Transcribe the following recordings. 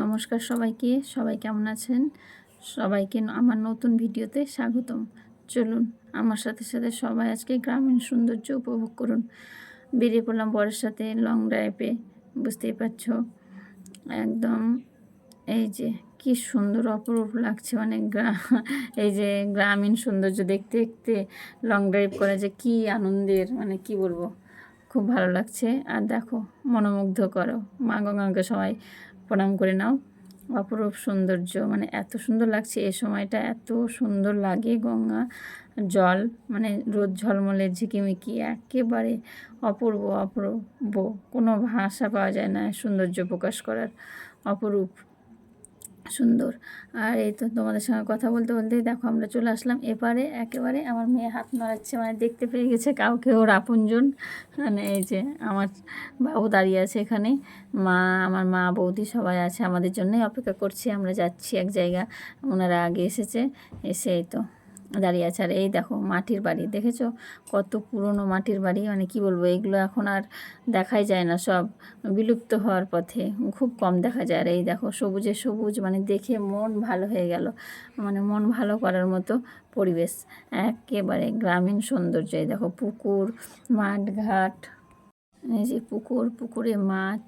নমস্কার সবাইকে। সবাই কেমন আছেন? সবাইকে আমার নতুন ভিডিওতে স্বাগতম। চলুন, আমার সাথে সাথে সবাই আজকে গ্রামীণ সৌন্দর্য উপভোগ করুন। বেরিয়ে পড়লাম বরের সাথে লং ড্রাইভে বুঝতেই পারছ? একদম এই যে কি সুন্দর অপরূপ লাগছে মানে এই যে গ্রামীণ সৌন্দর্য দেখতে দেখতে লং ড্রাইভ করে যে কি আনন্দের মানে কি বলব? খুব ভালো লাগছে। আর দেখো মনোমুগ্ধ করো মা গঙ্গাকে সবাই প্রণাম করে নাও। অপরূপ সৌন্দর্য মানে এত সুন্দর লাগছে এ সময়টা, এত সুন্দর লাগে গঙ্গা জল মানে রোদ ঝলমলে ঝিকিমিকি, একেবারে অপূর্ব অপূর্ব। কোনো ভাষা পাওয়া যায় না, সৌন্দর্য প্রকাশ করার। অপরূপ। সুন্দর। আর এই তো তোমাদের সঙ্গে কথা বলতে বলতে দেখো আমরা চলে আসলাম। এপারে একেবারে আমার মেয়ে হাত নাড়াচ্ছে মানে দেখতে পেয়ে গেছে কাউকে ওর আপনজন। মানে এই যে আমার বাবু দাঁড়িয়ে আছে এখানে। মা, আমার মা, বৌদি সবাই আছে আমাদের জন্যই অপেক্ষা করছি। আমরা যাচ্ছি এক জায়গা। ওনারা আগে এসেছে। এসে এই তো দাঁড়িয়ে আছে। আর এই দেখো মাটির বাড়ি, দেখেছ? কত পুরনো মাটির বাড়ি মানে কি বলব, এগুলো এখন আর দেখাই যায় না সব। বিলুপ্ত হওয়ার পথে, খুব কম দেখা যায়। আর এই দেখো সবুজে সবুজ মানে দেখে মন ভালো হয়ে গেল। মানে মন ভালো করার মতো পরিবেশ, একেবারে গ্রামীণ সৌন্দর্য। এই দেখো পুকুর মাঠ ঘাট এই যে পুকুর, পুকুরে মাছ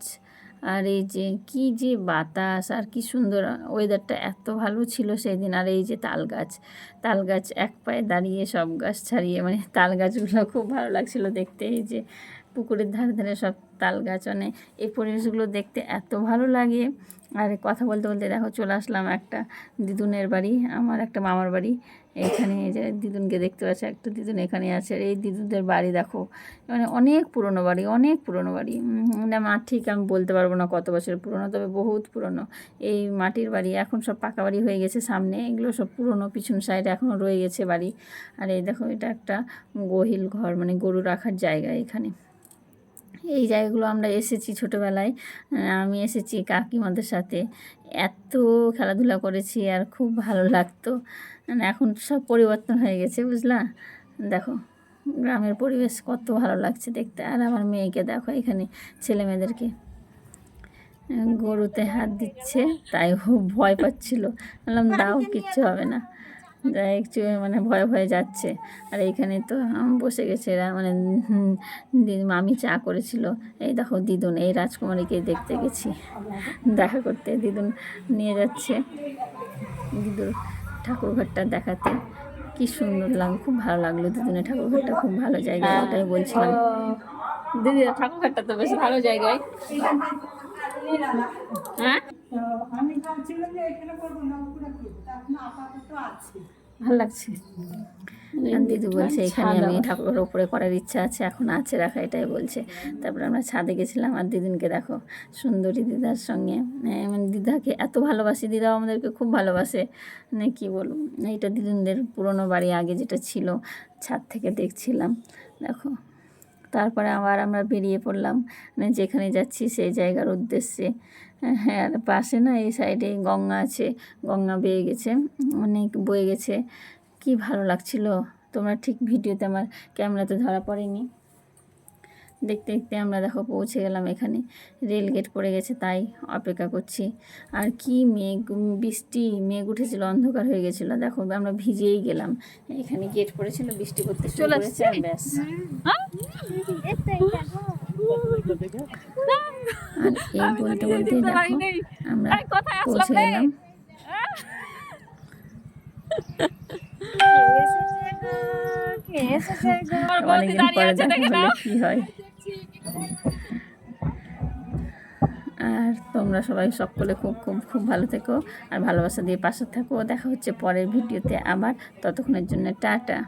আর এই যে কি যে বাতাস, আর কি সুন্দর ওয়েদারটা এত ভালো ছিল সেই দিন আর এই যে তাল গাছ তাল গাছ এক পায়ে দাঁড়িয়ে সব গাছ ছাড়িয়ে মানে তাল গাছগুলো খুব ভালো লাগছিল দেখতে। এই যে পুকুরের ধারে ধারে সব তাল গাছ মানে এই পরিবেশগুলো দেখতে এত ভালো লাগে। আর কথা বলতে বলতে দেখো চলে আসলাম একটা দিদুনের বাড়ি আমার একটা মামার বাড়ি। এখানে এই যে দিদুনকে দেখতে পাচ্ছি একটা দিদুন এখানে আছে। এই দিদুনদের বাড়ি দেখো মানে অনেক পুরনো বাড়ি অনেক পুরনো বাড়ি। উম, না মা ঠিক আমি বলতে পারব না কত বছর পুরনো তবে বহুত পুরনো। এই মাটির বাড়ি এখন সব পাকা বাড়ি হয়ে গেছে সামনে এগুলো সব পুরনো পিছন সাইডে এখনও রয়ে গেছে বাড়ি। আর এই দেখো এটা একটা গহিল ঘর মানে গরু রাখার জায়গা এখানে। এই জায়গাগুলো আমরা এসেছি ছোটোবেলায়। আমি এসেছি কাকিমাদের সাথে। এত খেলাধুলা করেছি আর খুব ভালো লাগতো। মানে এখন সব পরিবর্তন হয়ে গেছে, বুঝলা? দেখো, গ্রামের পরিবেশ কত ভালো লাগছে দেখতে। আর আমার মেয়েকে দেখো এখানে ছেলে মেয়েদেরকে গরুতে হাত দিচ্ছে, তাই খুব ভয় পাচ্ছিল। বললাম, দাও, কিচ্ছু হবে না। একটু মানে ভয়ে ভয়ে যাচ্ছে। আর এইখানে তো বসে গেছে এরা। মানে মামি চা করেছিল। এই দেখো দিদুন, এই রাজকুমারীকে দেখতে গেছি। দেখা করতে দিদুন নিয়ে যাচ্ছে। দিদুর ঠাকুরঘরটা দেখাতে। কি সুন্দর লাগল, খুব ভালো লাগল দিদুনের ঠাকুরঘরটা। খুব ভালো জায়গা, ওটাই বলছিলাম। দিদি ঠাকুরঘরটা তো বেশ ভালো জায়গায়। হ্যাঁ? আমি ভাবছিলাম যে এখানে করব না করব। এখন আপাতত আছে। ভালো লাগছে। দিদি বলছে এখানে আমি ঠাকুরের উপরে করার ইচ্ছা আছে এখন আছে রাখা এটাই বলছে। তারপরে আমরা ছাদে গেছিলাম আর দিদিনকে দেখো সুন্দরী দিদার সঙ্গে। মানে দিদাকে এত ভালোবাসি দিদাও আমাদেরকে খুব ভালোবাসে। মানে কী বলব এইটা দিদিনদের পুরনো বাড়ি আগে যেটা ছিল ছাদ থেকে দেখছিলাম। দেখো তারপরে আবার আমরা বেরিয়ে পড়লাম। মানে যেখানে যাচ্ছি সেই জায়গার উদ্দেশ্যে। হ্যাঁ পাশে না এই সাইডে গঙ্গা আছে। গঙ্গা বেয়ে গেছে। অনেক বয়ে গেছে। কি ভালো লাগছিল। তোমরা ঠিক ভিডিওতে আমার ক্যামেরাতে ধরা পড়েনি। দেখতে দেখতে আমরা দেখো পৌঁছে গেলাম এখানে। রেল গেট পড়ে গেছে তাই অপেক্ষা করছি। আর কি মেঘ বৃষ্টি মেঘ উঠেছিল অন্ধকার হয়ে গেছিল। দেখো আমরা ভিজেই গেলাম। এখানে গেট পড়েছিল বৃষ্টি করতে শুরু করেছে আর ব্যাস। আর এই বলতে বলতে দেখো আমরা পৌঁছে গেলাম। কি হয়। আর তোমরা সবাই সকলে খুব খুব খুব ভালো থেকো আর ভালোবাসা দিয়ে পাশে থাকো। দেখা হচ্ছে পরের ভিডিওতে আবার। ততক্ষণের জন্য টাটা।